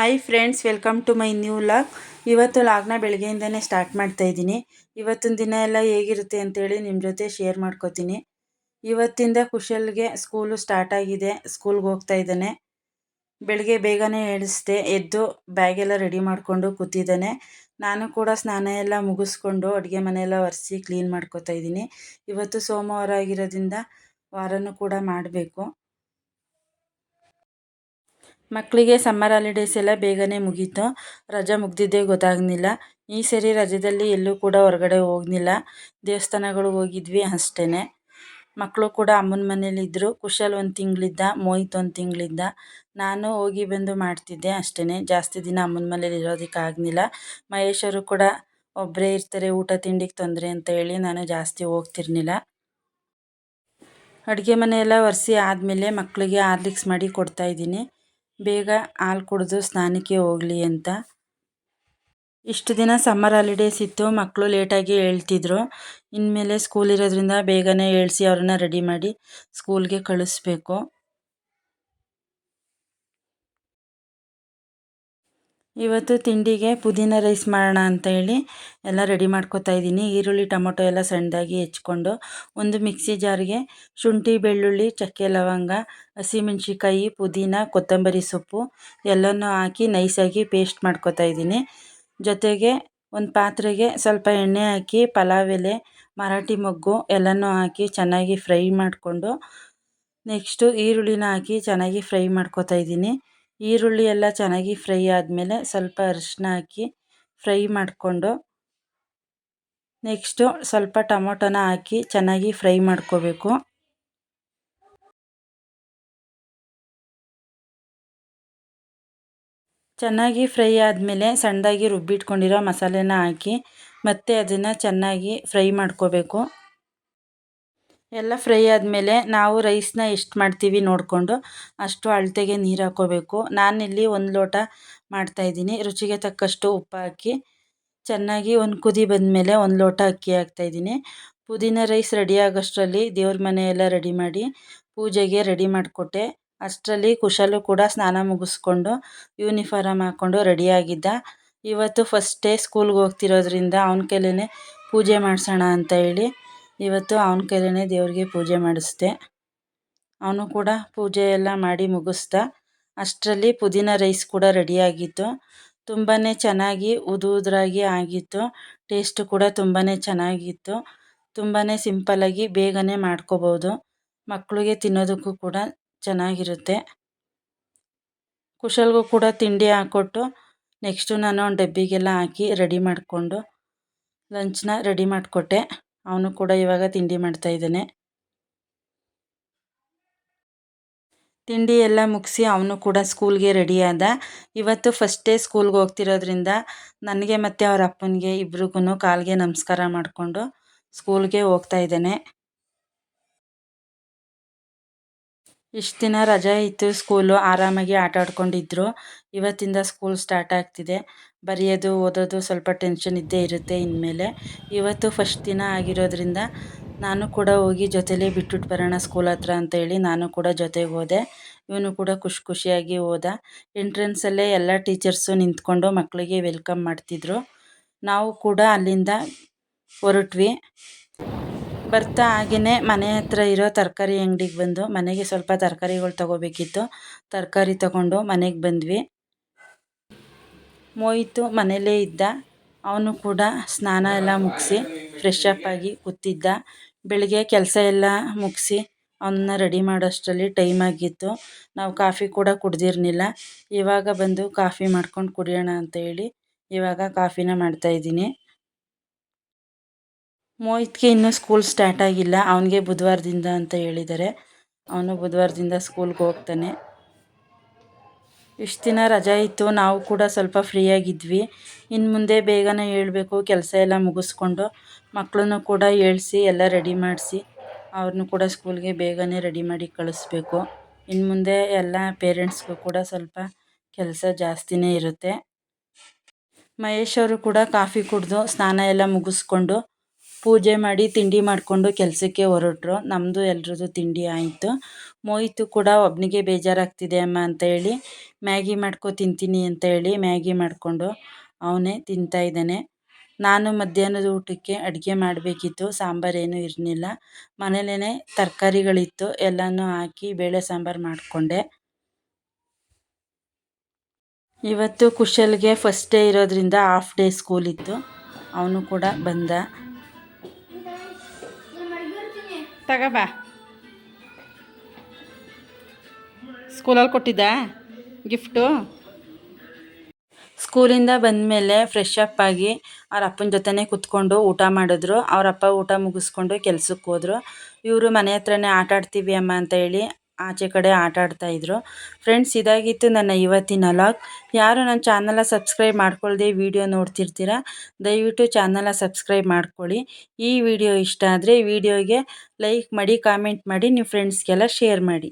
Hi friends welcome to my new vlog ಇವತ್ತು ಲಾಗ್ನ ಬೆಳಗ್ಗೆಯಿಂದನೇ start ಮಾಡ್ತಾ ಇದ್ದೀನಿ. ಇವತ್ತಿನ ದಿನ ಎಲ್ಲ ಹೇಗಿರುತ್ತೆ ಅಂತೇಳಿ ನಿಮ್ಮ ಜೊತೆ ಶೇರ್ ಮಾಡ್ಕೋತೀನಿ. ಇವತ್ತಿಂದ ಕುಶಲ್ಗೆ ಸ್ಕೂಲು ಸ್ಟಾರ್ಟ್ ಆಗಿದೆ ಸ್ಕೂಲ್ಗೆ ಹೋಗ್ತಾ ಇದ್ದಾನೆ. ಬೆಳಗ್ಗೆ ಬೇಗನೆ ಎಳಿಸ್ದೆ, ಎದ್ದು ಬ್ಯಾಗೆಲ್ಲ ರೆಡಿ ಮಾಡಿಕೊಂಡು ಕೂತಿದ್ದಾನೆ. ನಾನು ಕೂಡ ಸ್ನಾನ ಎಲ್ಲ ಮುಗಿಸ್ಕೊಂಡು ಅಡುಗೆ ಮನೆಯೆಲ್ಲ ಒರೆಸಿ ಕ್ಲೀನ್ ಮಾಡ್ಕೋತಾ ಇದ್ದೀನಿ. ಇವತ್ತು ಸೋಮವಾರ ಆಗಿರೋದ್ರಿಂದ ವಾರನೂ ಕೂಡ ಮಾಡಬೇಕು. ಮಕ್ಕಳಿಗೆ ಸಮ್ಮರ್ ಹಾಲಿಡೇಸ್ ಎಲ್ಲ ಬೇಗನೆ ಮುಗೀತು. ರಜೆ ಮುಗ್ದಿದ್ದೇ ಗೊತ್ತಾಗಲಿಲ್ಲ ಈ ಸರಿ ರಜದಲ್ಲಿ ಎಲ್ಲೂ ಕೂಡ ಹೊರಗಡೆ ಹೋಗ್ಲಿಲ್ಲ ದೇವಸ್ಥಾನಗಳಿಗೆ ಹೋಗಿದ್ವಿ ಅಷ್ಟೇ ಮಕ್ಕಳು ಕೂಡ ಅಮ್ಮನ ಮನೇಲಿದ್ದರು ಕುಶಲ್ ಒಂದು ತಿಂಗಳಿದ್ದ, ಮೋಹಿತ್ ಒಂದು ತಿಂಗಳಿದ್ದ. ನಾನು ಹೋಗಿ ಬಂದು ಮಾಡ್ತಿದ್ದೆ ಅಷ್ಟೇ ಜಾಸ್ತಿ ದಿನ ಅಮ್ಮನ ಮನೇಲಿ ಇರೋದಕ್ಕೆ ಆಗಲಿಲ್ಲ ಮಹೇಶರು ಕೂಡ ಒಬ್ಬರೇ ಇರ್ತಾರೆ, ಊಟ ತಿಂಡಿಗೆ ತೊಂದರೆ ಅಂತ ಹೇಳಿ ನಾನು ಜಾಸ್ತಿ ಹೋಗ್ತಿರ್ಲಿಲ್ಲ ಅಡುಗೆ ಮನೆಯೆಲ್ಲ ಒರೆಸಿ ಆದಮೇಲೆ ಮಕ್ಕಳಿಗೆ ಹಾರ್ಲಿಕ್ಸ್ ಮಾಡಿ ಕೊಡ್ತಾಯಿದ್ದೀನಿ ಬೇಗ ಹಾಲು ಕುಡಿದು ಸ್ನಾನಕ್ಕೆ ಹೋಗಲಿ ಅಂತ. ಇಷ್ಟು ದಿನ ಸಮ್ಮರ್ ಹಾಲಿಡೇಸ್ ಇತ್ತು ಮಕ್ಕಳು ಲೇಟಾಗಿ ಹೇಳ್ತಿದ್ರು. ಇನ್ಮೇಲೆ ಸ್ಕೂಲ್ ಇರೋದ್ರಿಂದ ಬೇಗನೆ ಏಳಿಸಿ ಅವ್ರನ್ನ ರೆಡಿ ಮಾಡಿ ಸ್ಕೂಲ್ಗೆ ಕಳಿಸ್ಬೇಕು. ಇವತ್ತು ತಿಂಡಿಗೆ ಪುದೀನ ರೈಸ್ ಮಾಡೋಣ ಅಂತ ಹೇಳಿ ಎಲ್ಲ ರೆಡಿ ಮಾಡ್ಕೊತಾ ಇದ್ದೀನಿ. ಈರುಳ್ಳಿ, ಟೊಮೊಟೊ ಎಲ್ಲ ಸಣ್ಣದಾಗಿ ಹೆಚ್ಕೊಂಡು ಒಂದು ಮಿಕ್ಸಿ ಜಾರಿಗೆ ಶುಂಠಿ, ಬೆಳ್ಳುಳ್ಳಿ, ಚಕ್ಕೆ, ಲವಂಗ ಹಸಿಮೆಣ್ಸಿಕಾಯಿ ಪುದೀನ, ಕೊತ್ತಂಬರಿ ಸೊಪ್ಪು ಎಲ್ಲನೂ ಹಾಕಿ ನೈಸಾಗಿ ಪೇಸ್ಟ್ ಮಾಡ್ಕೊತಾ ಇದ್ದೀನಿ. ಜೊತೆಗೆ ಒಂದು ಪಾತ್ರೆಗೆ ಸ್ವಲ್ಪ ಎಣ್ಣೆ ಹಾಕಿ, ಪಲಾವ್ ಎಲೆ, ಮರಾಠಿ ಮೊಗ್ಗು ಎಲ್ಲನೂ ಹಾಕಿ ಚೆನ್ನಾಗಿ ಫ್ರೈ ಮಾಡಿಕೊಂಡು ನೆಕ್ಸ್ಟು ಈರುಳ್ಳಿನ ಹಾಕಿ ಚೆನ್ನಾಗಿ ಫ್ರೈ ಮಾಡ್ಕೊತಾ ಇದ್ದೀನಿ. ಈರುಳ್ಳಿ ಎಲ್ಲ ಚೆನ್ನಾಗಿ ಫ್ರೈ ಆದಮೇಲೆ ಸ್ವಲ್ಪ ಅರಿಶಿನ ಹಾಕಿ ಫ್ರೈ ಮಾಡಿಕೊಂಡು ನೆಕ್ಸ್ಟು ಸ್ವಲ್ಪ ಟೊಮೊಟೊನ ಹಾಕಿ ಚೆನ್ನಾಗಿ ಫ್ರೈ ಮಾಡ್ಕೋಬೇಕು. ಚೆನ್ನಾಗಿ ಫ್ರೈ ಆದಮೇಲೆ ಸಣ್ಣದಾಗಿ ರುಬ್ಬಿಟ್ಕೊಂಡಿರೋ ಮಸಾಲೆನ ಹಾಕಿ ಮತ್ತೆ ಅದನ್ನು ಚೆನ್ನಾಗಿ ಫ್ರೈ ಮಾಡ್ಕೋಬೇಕು. ಎಲ್ಲ ಫ್ರೈ ಆದಮೇಲೆ ನಾವು ರೈಸ್ನ ಎಷ್ಟು ಮಾಡ್ತೀವಿ ನೋಡಿಕೊಂಡು ಅಷ್ಟು ಅಳತೆಗೆ ನೀರು ಹಾಕ್ಕೋಬೇಕು ನಾನಿಲ್ಲಿ ಒಂದು ಲೋಟ ಮಾಡ್ತಾಯಿದ್ದೀನಿ ರುಚಿಗೆ ತಕ್ಕಷ್ಟು ಉಪ್ಪು ಹಾಕಿ ಚೆನ್ನಾಗಿ ಒಂದು ಕುದಿ ಬಂದಮೇಲೆ ಒಂದು ಲೋಟ ಅಕ್ಕಿ ಹಾಕ್ತಾಯಿದ್ದೀನಿ ಪುದೀನ ರೈಸ್ ರೆಡಿ ಆಗೋಷ್ಟರಲ್ಲಿ ದೇವ್ರ ಮನೆ ಎಲ್ಲ ರೆಡಿ ಮಾಡಿ ಪೂಜೆಗೆ ರೆಡಿ ಮಾಡಿಕೊಟ್ಟೆ. ಅಷ್ಟರಲ್ಲಿ ಕುಶಲು ಕೂಡ ಸ್ನಾನ ಮುಗಿಸ್ಕೊಂಡು ಯೂನಿಫಾರಮ್ ಹಾಕ್ಕೊಂಡು ರೆಡಿಯಾಗಿದ್ದ ಇವತ್ತು ಫಸ್ಟ್ ಡೇ ಸ್ಕೂಲ್ಗೆ ಹೋಗ್ತಿರೋದ್ರಿಂದ ಅವನ ಕೈಲೇ ಪೂಜೆ ಮಾಡಿಸೋಣ ಅಂತ ಹೇಳಿ ಇವತ್ತು ಅವನ ಕೈಲೇ ದೇವ್ರಿಗೆ ಪೂಜೆ ಮಾಡಿಸ್ದೆ. ಅವನು ಕೂಡ ಪೂಜೆ ಎಲ್ಲ ಮಾಡಿ ಮುಗಿಸ್ದ. ಅಷ್ಟರಲ್ಲಿ ಪುದೀನ ರೈಸ್ ಕೂಡ ರೆಡಿಯಾಗಿತ್ತು ತುಂಬಾ ಚೆನ್ನಾಗಿ ಉದುದ್ರಾಗಿ ಆಗಿತ್ತು. ಟೇಸ್ಟು ಕೂಡ ತುಂಬಾ ಚೆನ್ನಾಗಿತ್ತು. ತುಂಬಾ ಸಿಂಪಲ್ಲಾಗಿ ಬೇಗನೆ ಮಾಡ್ಕೋಬೋದು. ಮಕ್ಕಳಿಗೆ ತಿನ್ನೋದಕ್ಕೂ ಕೂಡ ಚೆನ್ನಾಗಿರುತ್ತೆ. ಕುಶಲ್ಗೂ ಕೂಡ ತಿಂಡಿ ಹಾಕ್ಕೊಟ್ಟು ನೆಕ್ಸ್ಟು ನಾನು ಡಬ್ಬಿಗೆಲ್ಲ ಹಾಕಿ ರೆಡಿ ಮಾಡಿಕೊಂಡು ಲಂಚ್ನ ರೆಡಿ ಮಾಡಿಕೊಟ್ಟೆ. ಅವನು ಕೂಡ ಇವಾಗ ತಿಂಡಿ ಮಾಡ್ತಾ ಇದ್ದಾನೆ. ತಿಂಡಿ ಎಲ್ಲ ಮುಗಿಸಿ ಅವನು ಕೂಡ ಸ್ಕೂಲ್ಗೆ ರೆಡಿಯಾದ ಇವತ್ತು ಫಸ್ಟ್ ಡೇ ಸ್ಕೂಲ್ಗೆ ಹೋಗ್ತಿರೋದ್ರಿಂದ ನನಗೆ ಮತ್ತು ಅವರ ಅಪ್ಪನಿಗೆ ಇಬ್ರಿಗೂ ಕಾಲಿಗೆ ನಮಸ್ಕಾರ ಮಾಡಿಕೊಂಡು ಸ್ಕೂಲ್ಗೆ ಹೋಗ್ತಾ ಇದ್ದಾನೆ. ಇಷ್ಟು ದಿನ ರಜಾ ಇತ್ತು, ಸ್ಕೂಲು ಆರಾಮಾಗಿ ಆಟ ಆಡ್ಕೊಂಡಿದ್ರು. ಇವತ್ತಿಂದ ಸ್ಕೂಲ್ ಸ್ಟಾರ್ಟ್ ಆಗ್ತಿದೆ. ಬರೆಯೋದು, ಓದೋದು ಸ್ವಲ್ಪ ಟೆನ್ಷನ್ ಇದ್ದೇ ಇರುತ್ತೆ ಇನ್ಮೇಲೆ. ಇವತ್ತು ಫಸ್ಟ್ ದಿನ ಆಗಿರೋದ್ರಿಂದ ನಾನು ಕೂಡ ಹೋಗಿ ಜೊತೆಲೇ ಬಿಟ್ಬಿಟ್ಟು ಬರೋಣ ಸ್ಕೂಲ್ ಹತ್ರ ಅಂತ ಹೇಳಿ ನಾನು ಕೂಡ ಜೊತೆಗೆ ಹೋದೆ. ಇವನು ಕೂಡ ಖುಷಿ ಖುಷಿಯಾಗಿ ಹೋದ. ಎಂಟ್ರೆನ್ಸಲ್ಲೇ ಎಲ್ಲ ಟೀಚರ್ಸು ನಿಂತ್ಕೊಂಡು ಮಕ್ಕಳಿಗೆ ವೆಲ್ಕಮ್ ಮಾಡ್ತಿದ್ರು. ನಾವು ಕೂಡ ಅಲ್ಲಿಂದ ಹೊರಟ್ವಿ. ಬರ್ತಾ ಹಾಗೆಯೇ ಮನೆ ಹತ್ರ ಇರೋ ತರಕಾರಿ ಅಂಗಡಿಗೆ ಬಂದು ಮನೆಗೆ ಸ್ವಲ್ಪ ತರಕಾರಿಗಳು ತಗೋಬೇಕಿತ್ತು. ತರಕಾರಿ ತಗೊಂಡು ಮನೆಗೆ ಬಂದ್ವಿ. ಮೋಯಿತು ಮನೆಯಲ್ಲೇ ಇದ್ದ. ಅವನು ಕೂಡ ಸ್ನಾನ ಎಲ್ಲ ಮುಗಿಸಿ ಫ್ರೆಶ್ ಅಪ್ ಆಗಿ ಕೂತಿದ್ದ. ಬೆಳಿಗ್ಗೆ ಕೆಲಸ ಎಲ್ಲ ಮುಗಿಸಿ ಅವನ್ನ ರೆಡಿ ಮಾಡೋಷ್ಟರಲ್ಲಿ ಟೈಮ್ ಆಗಿತ್ತು. ನಾವು ಕಾಫಿ ಕೂಡ ಕುಡ್ದಿರ್ಲಿಲ್ಲ ಇವಾಗ ಬಂದು ಕಾಫಿ ಮಾಡ್ಕೊಂಡು ಕುಡಿಯೋಣ ಅಂತ ಹೇಳಿ ಇವಾಗ ಕಾಫಿನ ಮಾಡ್ತಾಯಿದ್ದೀನಿ ಮೋಹಿತ್ಗೆ ಇನ್ನೂ ಸ್ಕೂಲ್ ಸ್ಟಾರ್ಟ್ ಆಗಿಲ್ಲ. ಅವನಿಗೆ ಬುಧವಾರದಿಂದ ಅಂತ ಹೇಳಿದ್ದಾರೆ ಅವನು ಬುಧವಾರದಿಂದ ಸ್ಕೂಲ್ಗೆ ಹೋಗ್ತಾನೆ. ಇಷ್ಟು ದಿನ ರಜಾ ಇತ್ತು. ನಾವು ಕೂಡ ಸ್ವಲ್ಪ ಫ್ರೀಯಾಗಿದ್ವಿ ಇನ್ನು ಮುಂದೆ ಬೇಗನೆ ಹೇಳಬೇಕು. ಕೆಲಸ ಎಲ್ಲ ಮುಗಿಸ್ಕೊಂಡು ಮಕ್ಕಳನ್ನು ಕೂಡ ಹೇಳಿಸಿ, ಎಲ್ಲ ರೆಡಿ ಮಾಡಿಸಿ ಅವ್ರನ್ನೂ ಕೂಡ ಸ್ಕೂಲ್ಗೆ ಬೇಗನೆ ರೆಡಿ ಮಾಡಿ ಕಳಿಸ್ಬೇಕು. ಇನ್ನು ಮುಂದೆ ಎಲ್ಲ ಪೇರೆಂಟ್ಸ್ಗೂ ಕೂಡ ಸ್ವಲ್ಪ ಕೆಲಸ ಜಾಸ್ತಿನೇ ಇರುತ್ತೆ. ಮಹೇಶ್ ಅವರು ಕೂಡ ಕಾಫಿ ಕುಡಿದು ಸ್ನಾನ ಎಲ್ಲ ಮುಗಿಸ್ಕೊಂಡು ಪೂಜೆ ಮಾಡಿ ತಿಂಡಿ ಮಾಡಿಕೊಂಡು ಕೆಲಸಕ್ಕೆ ಹೊರಟರು. ನಮ್ಮದು ಎಲ್ರದ್ದು ತಿಂಡಿ ಆಯಿತು. ಮೋಹಿತು ಕೂಡ ಒಬ್ಬನಿಗೆ ಬೇಜಾರಾಗ್ತಿದೆ ಅಮ್ಮ ಅಂತ ಹೇಳಿ, ಮ್ಯಾಗಿ ಮಾಡ್ಕೊ ತಿಂತೀನಿ ಅಂತ ಹೇಳಿ ಮ್ಯಾಗಿ ಮಾಡಿಕೊಂಡು ಅವನೇ ತಿಂತಾ ಇದ್ದಾನೆ. ನಾನು ಮಧ್ಯಾಹ್ನದ ಊಟಕ್ಕೆ ಅಡುಗೆ ಮಾಡಬೇಕಿತ್ತು ಸಾಂಬಾರೇನು ಇರಲಿಲ್ಲ. ಮನೇಲೇ ತರಕಾರಿಗಳಿತ್ತು, ಎಲ್ಲನೂ ಹಾಕಿ ಬೇಳೆ ಸಾಂಬಾರು ಮಾಡಿಕೊಂಡೆ. ಇವತ್ತು ಕುಶಲ್ಗೆ ಫಸ್ಟ್ ಡೇ ಇರೋದ್ರಿಂದ ಹಾಫ್ ಡೇ ಸ್ಕೂಲ್ ಇತ್ತು. ಅವನು ಕೂಡ ಬಂದ. ತಗೋಬಾ ಸ್ಕೂಲಲ್ಲಿ ಕೊಟ್ಟಿದ್ದ ಗಿಫ್ಟು? ಸ್ಕೂಲಿಂದ ಬಂದಮೇಲೆ ಫ್ರೆಶ್ ಅಪ್ ಆಗಿ ಅವ್ರ ಅಪ್ಪನ ಜೊತೆನೇ ಕುತ್ಕೊಂಡು ಊಟ ಮಾಡಿದ್ರು. ಅವರಪ್ಪ ಊಟ ಮುಗಿಸ್ಕೊಂಡು ಕೆಲ್ಸಕ್ಕೆ ಹೋದ್ರು. ಇವರು ಮನೆ ಹತ್ರನೇ ಆಟ ಆಡ್ತೀವಿ ಅಮ್ಮ ಅಂತ ಹೇಳಿ ಆಚೆ ಕಡೆ ಆಟ ಆಡ್ತಾಯಿದ್ರು ಫ್ರೆಂಡ್ಸ್ ಇದಾಗಿತ್ತು ನನ್ನ ಇವತ್ತಿನ ಲಾಗ್ ಯಾರು ನನ್ನ ಚಾನಲ ಸಬ್ಸ್ಕ್ರೈಬ್ ಮಾಡ್ಕೊಳ್ಳದೆ ವಿಡಿಯೋ ನೋಡ್ತಿರ್ತೀರ, ದಯವಿಟ್ಟು ಚಾನಲ ಸಬ್ಸ್ಕ್ರೈಬ್ ಮಾಡ್ಕೊಳ್ಳಿ. ಈ ವಿಡಿಯೋ ಇಷ್ಟ ಆದರೆ ವಿಡಿಯೋಗೆ ಲೈಕ್ ಮಾಡಿ ಕಾಮೆಂಟ್ ಮಾಡಿ ನಿಮ್ಮ ಫ್ರೆಂಡ್ಸ್ಗೆಲ್ಲ ಶೇರ್ ಮಾಡಿ.